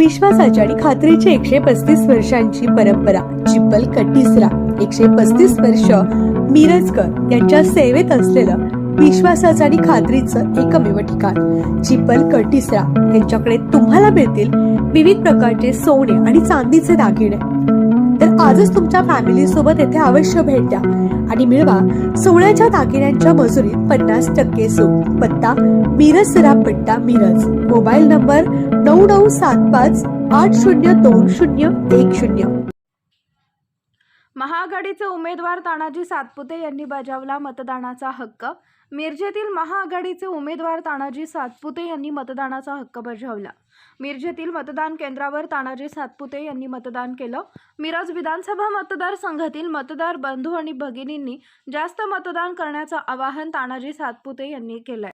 विश्वासाची आणि खात्रीची एकशे पस्तीस वर्षांची परंपरा चिपल कटिसरा. एकशे पस्तीस वर्ष मिरजकर यांच्या सेवेत असलेलं विश्वासाचं आणि खात्रीचं एकमेव ठिकाण. चिप्पल कटिसरा यांच्याकडे तुम्हाला मिळतील विविध प्रकारचे सोने आणि चांदीचे दागिने. आजच तुमच्या फॅमिली सोबत येथे अवश्य भेट द्या. आणि मिळवा सोहळ्याच्या दागिन्यांच्या मजुरीत पन्नास टक्के सूट. पत्ता मिरज सरापट्टा मिरज. मोबाईल नंबर नऊ नऊ सात पाच आठ शून्य दोन शून्य एक शून्य. महाआघाडीचे उमेदवार तानाजी सातपुते यांनी बजावला मतदानाचा हक्क. मिरजेतील महाआघाडीचे उमेदवार तानाजी सातपुते यांनी मतदानाचा हक्क बजावला. मिरजेतील मतदान केंद्रावर तानाजी सातपुते यांनी मतदान केलं. मिरज विधानसभा मतदारसंघातील मतदार बंधू आणि भगिनींनी जास्त मतदान करण्याचं आवाहन तानाजी सातपुते यांनी केलंय.